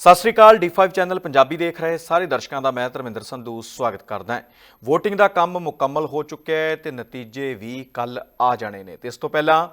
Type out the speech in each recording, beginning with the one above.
ਸਤਿ ਸ੍ਰੀ ਅਕਾਲ D5 channel Punjabi ਦੇਖ ਰਹੇ ਸਾਰੇ ਦਰਸ਼ਕਾਂ ਦਾ ਮੈਂ ਧਰਮਿੰਦਰ ਸੰਧੂ ਸਵਾਗਤ ਕਰਦਾ ਹਾਂ। VOTING ਦਾ ਕੰਮ ਮੁਕੰਮਲ ਹੋ ਚੁੱਕਿਆ ਹੈ ਤੇ ਨਤੀਜੇ ਵੀ ਕੱਲ ਆ ਜਾਣੇ ਨੇ। ਤੇ ਇਸ ਤੋਂ ਪਹਿਲਾਂ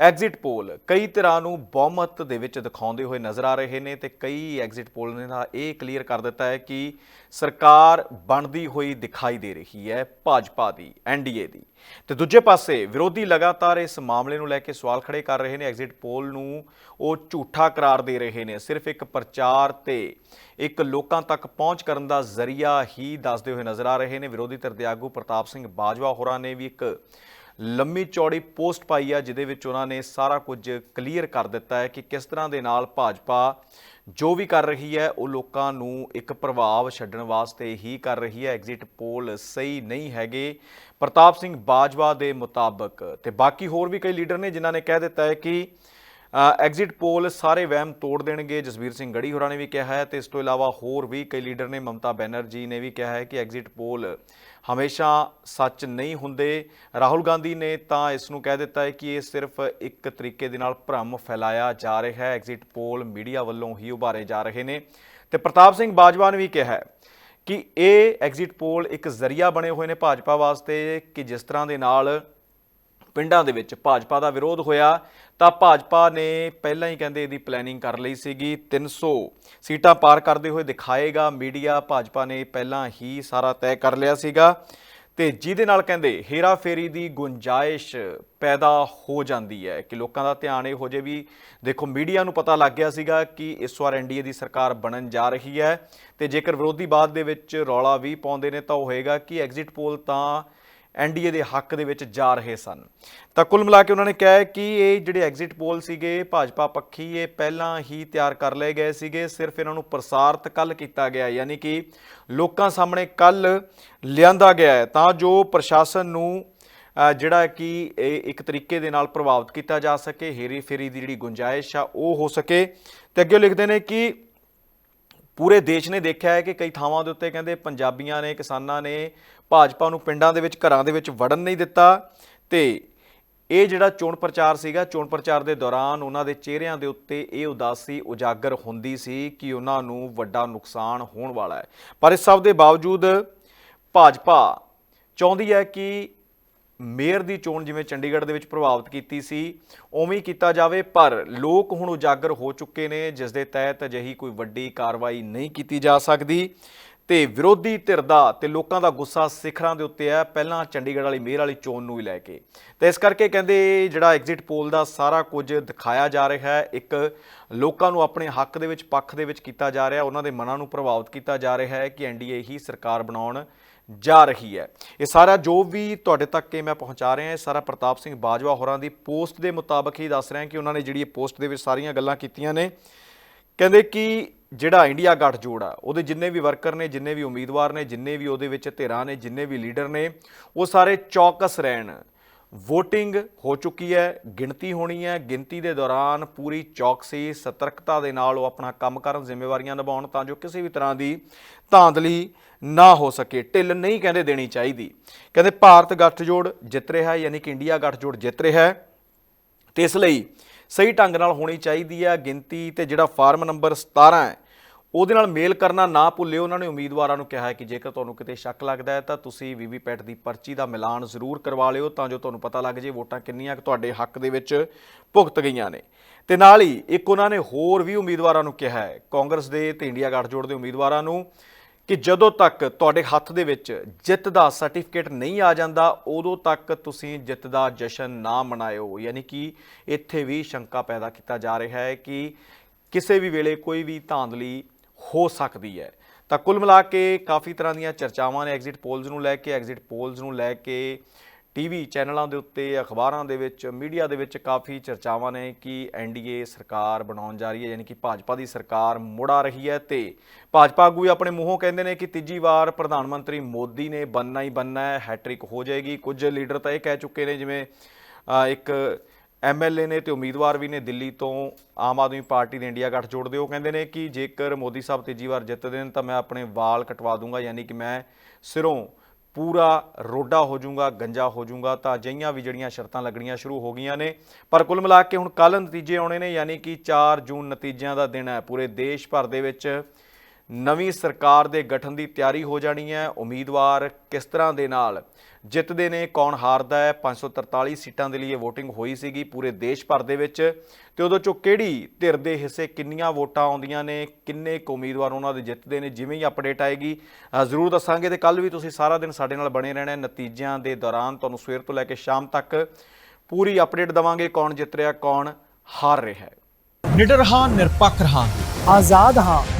ਐਗਜ਼ਿਟ ਪੋਲ ਕਈ ਤਰ੍ਹਾਂ ਨੂੰ ਬਹੁਮਤ ਦੇ ਵਿੱਚ ਦਿਖਾਉਂਦੇ ਹੋਏ ਨਜ਼ਰ ਆ ਰਹੇ ਨੇ ਤੇ ਕਈ ਐਗਜ਼ਿਟ ਪੋਲ ਨੇ ਤਾਂ ਇਹ ਕਲੀਅਰ ਕਰ ਦਿੱਤਾ ਹੈ ਕਿ ਸਰਕਾਰ ਬਣਦੀ ਹੋਈ ਦਿਖਾਈ ਦੇ ਰਹੀ ਹੈ ਭਾਜਪਾ ਦੀ ਐਨਡੀਏ ਦੀ। ਤੇ ਦੂਜੇ ਪਾਸੇ ਵਿਰੋਧੀ ਲਗਾਤਾਰ ਇਸ ਮਾਮਲੇ ਨੂੰ ਲੈ ਕੇ ਸਵਾਲ ਖੜੇ ਕਰ ਰਹੇ ਨੇ। ਐਗਜ਼ਿਟ ਪੋਲ ਨੂੰ ਉਹ ਝੂਠਾ ਕਰਾਰ ਦੇ ਰਹੇ ਨੇ। ਸਿਰਫ ਇੱਕ ਪ੍ਰਚਾਰ ਤੇ ਇੱਕ ਲੋਕਾਂ ਤੱਕ ਪਹੁੰਚ ਕਰਨ ਦਾ ਜ਼ਰੀਆ ਹੀ ਦੱਸਦੇ ਹੋਏ ਨਜ਼ਰ ਆ ਰਹੇ ਨੇ। ਵਿਰੋਧੀ ਧਿਰ ਦੇ ਆਗੂ ਪ੍ਰਤਾਪ ਸਿੰਘ ਬਾਜਵਾ ਹੋਰਾਂ ਨੇ ਵੀ ਇੱਕ ਲੰਮੀ ਚੌੜੀ ਪੋਸਟ ਪਾਈ ਆ, ਜਿਹਦੇ ਵਿੱਚ ਉਹਨਾਂ ਨੇ ਸਾਰਾ ਕੁਝ ਕਲੀਅਰ ਕਰ ਦਿੱਤਾ ਹੈ ਕਿ ਕਿਸ ਤਰ੍ਹਾਂ ਦੇ ਨਾਲ ਭਾਜਪਾ ਜੋ ਵੀ ਕਰ ਰਹੀ ਹੈ, ਉਹ ਲੋਕਾਂ ਨੂੰ ਇੱਕ ਪ੍ਰਭਾਵ ਛੱਡਣ ਵਾਸਤੇ ਹੀ ਕਰ ਰਹੀ ਹੈ। ਐਗਜ਼ਿਟ ਪੋਲ ਸਹੀ ਨਹੀਂ ਹੈਗੇ। ਪ੍ਰਤਾਪ ਸਿੰਘ ਬਾਜਵਾ ਦੇ ਮੁਤਾਬਕ ਤੇ ਬਾਕੀ ਹੋਰ ਵੀ ਕਈ ਲੀਡਰ ਨੇ ਜਿਨ੍ਹਾਂ ਨੇ ਕਹਿ ਦਿੱਤਾ ਹੈ ਕਿ ਐਗਜ਼ਿਟ ਪੋਲ ਸਾਰੇ ਵਹਿਮ ਤੋੜ ਦੇਣਗੇ। ਜਸਵੀਰ ਸਿੰਘ ਗੜੀ ਹੋਰਾਂ ਨੇ ਵੀ ਕਿਹਾ ਹੈ ਤੇ ਇਸ ਤੋਂ ਇਲਾਵਾ ਹੋਰ ਵੀ ਕਈ ਲੀਡਰ ਨੇ, ਮਮਤਾ ਬੈਨਰਜੀ ਨੇ ਵੀ ਕਿਹਾ ਹੈ ਕਿ ਐਗਜ਼ਿਟ ਪੋਲ ਹਮੇਸ਼ਾ ਸੱਚ ਨਹੀਂ ਹੁੰਦੇ। ਰਾਹੁਲ ਗਾਂਧੀ ਨੇ ਤਾਂ ਇਸ ਨੂੰ ਕਹਿ ਦਿੱਤਾ ਹੈ ਕਿ ਇਹ ਸਿਰਫ ਇੱਕ ਤਰੀਕੇ ਦੇ ਨਾਲ ਭ੍ਰਮ ਫੈਲਾਇਆ ਜਾ ਰਿਹਾ ਹੈ। ਐਗਜ਼ਿਟ ਪੋਲ ਮੀਡੀਆ ਵੱਲੋਂ ਹੀ ਉਭਾਰੇ ਜਾ ਰਹੇ ਨੇ। ਤੇ ਪ੍ਰਤਾਪ ਸਿੰਘ ਬਾਜਵਾ ਨੇ ਵੀ ਕਿਹਾ ਹੈ ਕਿ ਇਹ ਐਗਜ਼ਿਟ ਪੋਲ ਇੱਕ ਜ਼ਰੀਆ ਬਣੇ ਹੋਏ ਨੇ ਭਾਜਪਾ ਵਾਸਤੇ ਕਿ ਜਿਸ ਤਰ੍ਹਾਂ ਦੇ ਨਾਲ ਪਿੰਡਾਂ ਦੇ ਵਿੱਚ ਭਾਜਪਾ ਦਾ ਵਿਰੋਧ ਹੋਇਆ, ਤਾਂ ਭਾਜਪਾ ਨੇ ਪਹਿਲਾਂ ਹੀ ਕਹਿੰਦੇ ਇਹਦੀ ਪਲੈਨਿੰਗ ਕਰ ਲਈ ਸੀਗੀ। 300 ਸੀਟਾਂ ਪਾਰ ਕਰਦੇ ਹੋਏ ਦਿਖਾਏਗਾ ਮੀਡੀਆ, ਭਾਜਪਾ ਨੇ ਪਹਿਲਾਂ ਹੀ ਸਾਰਾ ਤੈਅ ਕਰ ਲਿਆ ਸੀਗਾ। ਤੇ ਜਿਹਦੇ ਨਾਲ ਕਹਿੰਦੇ ਹੇਰਾਫੇਰੀ ਦੀ ਗੁੰਜਾਇਸ਼ ਪੈਦਾ ਹੋ ਜਾਂਦੀ ਹੈ ਕਿ ਲੋਕਾਂ ਦਾ ਧਿਆਨ ਇਹ ਹੋ ਜੇ ਵੀ ਦੇਖੋ, ਮੀਡੀਆ ਨੂੰ ਪਤਾ ਲੱਗ ਗਿਆ ਸੀਗਾ ਕਿ ਇਸ ਵਾਰ ਐਨਡੀਏ ਦੀ ਸਰਕਾਰ ਬਣਨ ਜਾ ਰਹੀ ਹੈ। ਤੇ ਜੇਕਰ ਵਿਰੋਧੀ ਬਾਦ ਦੇ ਵਿੱਚ ਰੌਲਾ ਵੀ ਪਾਉਂਦੇ ਨੇ, ਤਾਂ ਉਹ ਹੋਏਗਾ ਕਿ ਐਗਜ਼ਿਟ ਪੋਲ ਤਾਂ ਐਨਡੀਏ ਦੇ ਹੱਕ ਦੇ ਵਿੱਚ ਜਾ ਰਹੇ ਸਨ। ਤਾਂ ਕੁੱਲ ਮਿਲਾ ਕੇ ਉਹਨਾਂ ਨੇ ਕਿਹਾ ਕਿ ਇਹ ਜਿਹੜੇ ਐਗਜ਼ਿਟ ਪੋਲ ਸੀਗੇ, ਭਾਜਪਾ ਪੱਖੀ, ਇਹ ਪਹਿਲਾਂ ਹੀ ਤਿਆਰ ਕਰ ਲਏ ਗਏ ਸੀਗੇ, ਸਿਰਫ ਇਹਨਾਂ ਨੂੰ ਪ੍ਰਸਾਰਿਤ ਕੱਲ ਕੀਤਾ ਗਿਆ ਯਾਨੀ ਕਿ ਲੋਕਾਂ ਸਾਹਮਣੇ ਕੱਲ ਲਿਆਂਦਾ ਗਿਆ ਹੈ। ਤਾਂ ਜੋ ਪ੍ਰਸ਼ਾਸਨ ਨੂੰ ਜਿਹੜਾ ਕਿ ਇਹ ਇੱਕ ਤਰੀਕੇ ਦੇ ਨਾਲ ਪ੍ਰਭਾਵਿਤ ਕੀਤਾ ਜਾ ਸਕੇ ਹੇਰੀ ਫੇਰੀ ਦੀ ਜਿਹੜੀ ਗੁੰਜਾਇਸ਼ ਆ, ਉਹ ਹੋ ਸਕੇ। ਤੇ ਅੱਗੇ ਉਹ ਲਿਖਦੇ ਨੇ ਕਿ ਪੂਰੇ ਦੇਸ਼ ਨੇ ਦੇਖਿਆ ਹੈ ਕਿ ਕਈ ਥਾਵਾਂ ਦੇ ਉੱਤੇ ਕਹਿੰਦੇ ਪੰਜਾਬੀਆਂ ਨੇ, ਕਿਸਾਨਾਂ ਨੇ ਭਾਜਪਾ ਨੂੰ ਪਿੰਡਾਂ ਦੇ ਵਿੱਚ, ਘਰਾਂ ਦੇ ਵਿੱਚ ਵੜਨ ਨਹੀਂ ਦਿੱਤਾ ਤੇ ਇਹ ਜਿਹੜਾ ਚੋਣ ਪ੍ਰਚਾਰ ਸੀਗਾ, ਚੋਣ ਪ੍ਰਚਾਰ ਦੇ ਦੌਰਾਨ ਉਹਨਾਂ ਦੇ ਚਿਹਰਿਆਂ ਦੇ ਉੱਤੇ ਇਹ ਉਦਾਸੀ ਉਜਾਗਰ ਹੁੰਦੀ ਸੀ ਕਿ ਉਹਨਾਂ ਨੂੰ ਵੱਡਾ ਨੁਕਸਾਨ ਹੋਣ ਵਾਲਾ ਹੈ। ਪਰ ਇਸ ਸਭ ਦੇ ਬਾਵਜੂਦ ਭਾਜਪਾ ਚਾਹੁੰਦੀ ਹੈ ਕਿ ਮੇਅਰ ਦੀ ਚੋਣ ਜਿਵੇਂ ਚੰਡੀਗੜ੍ਹ ਦੇ ਵਿੱਚ ਪ੍ਰਭਾਵਿਤ ਕੀਤੀ ਸੀ, ਉਵੇਂ ਕੀਤਾ ਜਾਵੇ, ਪਰ ਲੋਕ ਹੁਣ ਉਜਾਗਰ ਹੋ ਚੁੱਕੇ ਨੇ, ਜਿਸ ਦੇ ਤਹਿਤ ਅਜਿਹੀ ਕੋਈ ਵੱਡੀ ਕਾਰਵਾਈ ਨਹੀਂ ਕੀਤੀ ਜਾ ਸਕਦੀ। ਤੇ ਵਿਰੋਧੀ ਧਿਰ ਦਾ ਤੇ ਲੋਕਾਂ ਦਾ ਗੁੱਸਾ ਸਿਖਰਾਂ ਦੇ ਉੱਤੇ ਹੈ, ਪਹਿਲਾਂ ਚੰਡੀਗੜ੍ਹ ਵਾਲੀ ਮੇਅਰ ਵਾਲੀ ਚੋਣ ਨੂੰ ਹੀ ਲੈ ਕੇ। ਤੇ ਇਸ ਕਰਕੇ ਕਹਿੰਦੇ ਜਿਹੜਾ ਐਗਜ਼ਿਟ ਪੋਲ ਦਾ ਸਾਰਾ ਕੁਝ ਦਿਖਾਇਆ ਜਾ ਰਿਹਾ ਹੈ, ਇੱਕ ਲੋਕਾਂ ਨੂੰ ਆਪਣੇ ਹੱਕ ਦੇ ਵਿੱਚ, ਪੱਖ ਦੇ ਵਿੱਚ ਕੀਤਾ ਜਾ ਰਿਹਾ, ਉਹਨਾਂ ਦੇ ਮਨਾਂ ਨੂੰ ਪ੍ਰਭਾਵਿਤ ਕੀਤਾ ਜਾ ਰਿਹਾ ਹੈ ਕਿ ਐਨਡੀਏ ਹੀ ਸਰਕਾਰ ਬਣਾਉਣ। ਜਾ ਰਹੀ ਹੈ। ਇਹ ਸਾਰਾ ਜੋ ਵੀ ਤੁਹਾਡੇ ਤੱਕ ਇਹ ਮੈਂ ਪਹੁੰਚਾ ਰਿਹਾ ਇਹ ਸਾਰਾ ਪ੍ਰਤਾਪ ਸਿੰਘ ਬਾਜਵਾ ਹੋਰਾਂ ਦੀ ਪੋਸਟ ਦੇ ਮੁਤਾਬਕ ਹੀ ਦੱਸ ਰਿਹਾ ਕਿ ਉਹਨਾਂ ਨੇ ਜਿਹੜੀ ਇਹ ਪੋਸਟ ਦੇ ਵਿੱਚ ਸਾਰੀਆਂ ਗੱਲਾਂ ਕੀਤੀਆਂ ਨੇ। ਕਹਿੰਦੇ ਕਿ ਜਿਹੜਾ ਇੰਡੀਆ ਗੱਠਜੋੜ ਆ, ਉਹਦੇ ਜਿੰਨੇ ਵੀ ਵਰਕਰ ਨੇ, ਜਿੰਨੇ ਵੀ ਉਮੀਦਵਾਰ ਨੇ, ਜਿੰਨੇ ਵੀ ਉਹਦੇ ਵਿੱਚ ਧਿਰਾਂ ਨੇ, ਜਿੰਨੇ ਵੀ ਲੀਡਰ ਨੇ, ਉਹ ਸਾਰੇ ਚੌਕਸ ਰਹਿਣ। VOTING ਹੋ ਚੁੱਕੀ ਹੈ, ਗਿਣਤੀ ਹੋਣੀ ਹੈ। ਗਿਣਤੀ ਦੇ ਦੌਰਾਨ ਪੂਰੀ ਚੌਕਸੀ, ਸਤਰਕਤਾ ਦੇ ਨਾਲ ਉਹ ਆਪਣਾ ਕੰਮ ਕਰਨ, ਜ਼ਿੰਮੇਵਾਰੀਆਂ ਨਿਭਾਉਣ ਤਾਂ ਜੋ ਕਿਸੇ ਵੀ ਤਰ੍ਹਾਂ ਦੀ ਧਾਂਦਲੀ ਨਾ ਹੋ ਸਕੇ, ਢਿੱਲ ਨਹੀਂ ਕਹਿੰਦੇ ਦੇਣੀ ਚਾਹੀਦੀ। ਕਹਿੰਦੇ ਭਾਰਤ ਗੱਠਜੋੜ ਜਿੱਤ ਰਿਹਾ ਹੈ, ਯਾਨੀ ਕਿ ਇੰਡੀਆ ਗੱਠਜੋੜ ਜਿੱਤ ਰਿਹਾ ਹੈ। ਤੇ ਇਸ ਲਈ ਸਹੀ ਢੰਗ ਨਾਲ ਹੋਣੀ ਚਾਹੀਦੀ ਹੈ ਗਿਣਤੀ ਤੇ ਜਿਹੜਾ ਫਾਰਮ ਨੰਬਰ 17 ਹੈ, ਉਹਦੇ ਨਾਲ ਮੇਲ ਕਰਨਾ ਨਾ ਭੁੱਲਿਓ। ਉਹਨਾਂ ਨੇ ਉਮੀਦਵਾਰਾਂ ਨੂੰ ਕਿਹਾ ਹੈ ਕਿ ਜੇਕਰ ਤੁਹਾਨੂੰ ਕਿਤੇ ਸ਼ੱਕ ਲੱਗਦਾ ਹੈ ਤਾਂ ਤੁਸੀਂ ਵੀਵੀਪੈਟ ਦੀ ਪਰਚੀ ਦਾ ਮਿਲਾਨ ਜ਼ਰੂਰ ਕਰਵਾ ਲਿਓ, ਤਾਂ ਜੋ ਤੁਹਾਨੂੰ ਪਤਾ ਲੱਗ ਜੇ ਵੋਟਾਂ ਕਿੰਨੀਆਂ ਕੁ ਤੁਹਾਡੇ ਹੱਕ ਦੇ ਵਿੱਚ ਭੁਗਤ ਗਈਆਂ ਨੇ। ਤੇ ਨਾਲ ਹੀ ਇੱਕ ਉਹਨਾਂ ਨੇ ਹੋਰ ਵੀ ਉਮੀਦਵਾਰਾਂ ਨੂੰ ਕਿਹਾ ਹੈ, ਕਾਂਗਰਸ ਦੇ ਤੇ ਇੰਡੀਆ ਗੱਠਜੋੜ ਦੇ ਉਮੀਦਵਾਰਾਂ ਨੂੰ। ਕਿ ਜਦੋਂ ਤੱਕ ਤੁਹਾਡੇ ਹੱਥ ਦੇ ਵਿੱਚ ਜਿੱਤ ਦਾ ਸਰਟੀਫਿਕੇਟ ਨਹੀਂ ਆ ਜਾਂਦਾ, ਉਦੋਂ ਤੱਕ ਤੁਸੀਂ ਜਿੱਤ ਦਾ ਜਸ਼ਨ ਨਾ ਮਨਾਇਓ। ਯਾਨੀ ਕਿ ਇੱਥੇ ਵੀ ਸ਼ੰਕਾ ਪੈਦਾ ਕੀਤਾ ਜਾ ਰਿਹਾ ਹੈ ਕਿ ਕਿਸੇ ਵੀ ਵੇਲੇ ਕੋਈ ਵੀ ਧਾਂਦਲੀ ਹੋ ਸਕਦੀ ਹੈ। ਤਾਂ ਕੁੱਲ ਮਿਲਾ ਕੇ ਕਾਫੀ ਤਰ੍ਹਾਂ ਦੀਆਂ ਚਰਚਾਵਾਂ ਨੇ, ਐਗਜ਼ਿਟ ਪੋਲਸ ਨੂੰ ਲੈ ਕੇ, ਐਗਜ਼ਿਟ ਪੋਲਸ ਨੂੰ ਲੈ ਕੇ ਟੀਵੀ ਚੈਨਲਾਂ ਦੇ ਉੱਤੇ ਅਖਬਾਰਾਂ ਦੇ ਵਿੱਚ ਮੀਡੀਆ ਦੇ ਵਿੱਚ ਕਾਫੀ ਚਰਚਾਵਾਂ ਨੇ ਕਿ ਐਨਡੀਏ ਸਰਕਾਰ ਬਣਾਉਣ ਜਾ ਰਹੀ ਹੈ ਯਾਨੀ ਕਿ ਭਾਜਪਾ ਦੀ ਸਰਕਾਰ ਮੁੜ ਆ ਰਹੀ ਹੈ ਤੇ ਭਾਜਪਾ ਆਗੂ ਹੀ ਆਪਣੇ ਮੂੰਹੋਂ ਕਹਿੰਦੇ ਨੇ ਕਿ ਤੀਜੀ ਵਾਰ ਪ੍ਰਧਾਨ ਮੰਤਰੀ ਮੋਦੀ ਨੇ ਬੰਨਾ ਹੀ ਬੰਨਾ ਹੈ ਹੈਟ੍ਰਿਕ ਹੋ ਜਾਏਗੀ। ਕੁਝ ਲੀਡਰ ਤਾਂ ਇਹ ਕਹਿ ਚੁੱਕੇ ਨੇ ਜਿਵੇਂ ਅ, ਇੱਕ ਐਮਐਲਏ ਨੇ ਤੇ ਉਮੀਦਵਾਰ ਵੀ ਨੇ ਦਿੱਲੀ ਤੋਂ ਆਮ ਆਦਮੀ ਪਾਰਟੀ ਦੇ ਇੰਡੀਆ ਗੱਠ ਜੋੜਦੇ ਉਹ ਕਹਿੰਦੇ ਨੇ ਕਿ ਜੇਕਰ ਮੋਦੀ ਸਾਹਿਬ ਤੀਜੀ ਵਾਰ ਜਿੱਤਦੇ ਨੇ ਤਾਂ ਮੈਂ ਆਪਣੇ ਵਾਲ ਕਟਵਾ ਦੂੰਗਾ ਯਾਨੀ ਕਿ ਮੈਂ ਸਿਰੋਂ ਪੂਰਾ ਰੋਡਾ ਹੋ ਜਾਊਗਾ, ਗੰਜਾ ਹੋ ਜਾਊਗਾ, ਤਾਂ ਅਜਿਹੀਆਂ ਵੀ ਜਿਹੜੀਆਂ ਸ਼ਰਤਾਂ ਲੱਗਣੀਆਂ ਸ਼ੁਰੂ ਹੋ ਗਈਆਂ ਨੇ। ਪਰ ਕੁੱਲ ਮਿਲਾ ਕੇ ਹੁਣ ਕੱਲ ਨਤੀਜੇ ਆਉਣੇ ਨੇ, ਯਾਨੀ ਕਿ 4 ਜੂਨ ਨਤੀਜਿਆਂ ਦਾ ਦਿਨ ਹੈ। ਪੂਰੇ ਦੇਸ਼ ਭਰ ਦੇ ਵਿੱਚ ਨਵੀਂ ਸਰਕਾਰ ਦੇ ਗਠਨ ਦੀ ਤਿਆਰੀ ਹੋ ਜਾਣੀ ਹੈ। ਉਮੀਦਵਾਰ ਕਿਸ ਤਰ੍ਹਾਂ ਦੇ ਨਾਲ ਜਿੱਤਦੇ ਨੇ ਕੌਣ ਹਾਰਦਾ ਹੈ? 543 ਸੀਟਾਂ ਦੇ ਲਈ ਇਹ VOTING ਹੋਈ ਸੀਗੀ ਪੂਰੇ ਦੇਸ਼ ਭਰ ਦੇ ਵਿੱਚ। ਤੇ ਉਦੋਂ ਚੋਂ ਕਿਹੜੀ ਧਿਰ ਦੇ ਹਿੱਸੇ ਕਿੰਨੀਆਂ ਵੋਟਾਂ ਆਉਂਦੀਆਂ ਨੇ ਕਿੰਨੇ ਕੁ ਉਮੀਦਵਾਰ ਉਹਨਾਂ ਦੇ ਜਿੱਤਦੇ ਨੇ ਜਿਵੇਂ ਹੀ ਅਪਡੇਟ ਆਏਗੀ। ਜ਼ਰੂਰ ਦੱਸਾਂਗੇ ਤੇ ਕੱਲ ਵੀ ਤੁਸੀਂ ਸਾਰਾ ਦਿਨ ਸਾਡੇ ਨਾਲ ਬਣੇ ਰਹਿਣਾ ਹੈ। ਨਤੀਜਿਆਂ ਦੇ ਦੌਰਾਨ ਤੁਹਾਨੂੰ ਸਵੇਰ ਤੋਂ ਲੈ ਕੇ ਸ਼ਾਮ ਤੱਕ ਪੂਰੀ ਅਪਡੇਟ ਦਵਾਂਗੇ ਕੌਣ ਜਿੱਤ ਰਿਹਾ ਕੌਣ ਹਾਰ ਰਿਹਾ ਹੈ। ਨਿਡਰ ਹਾਂ ਨਿਰਪੱਖ ਰਹਾਂਗੇ। ਆਜ਼ਾਦ ਹਾਂ।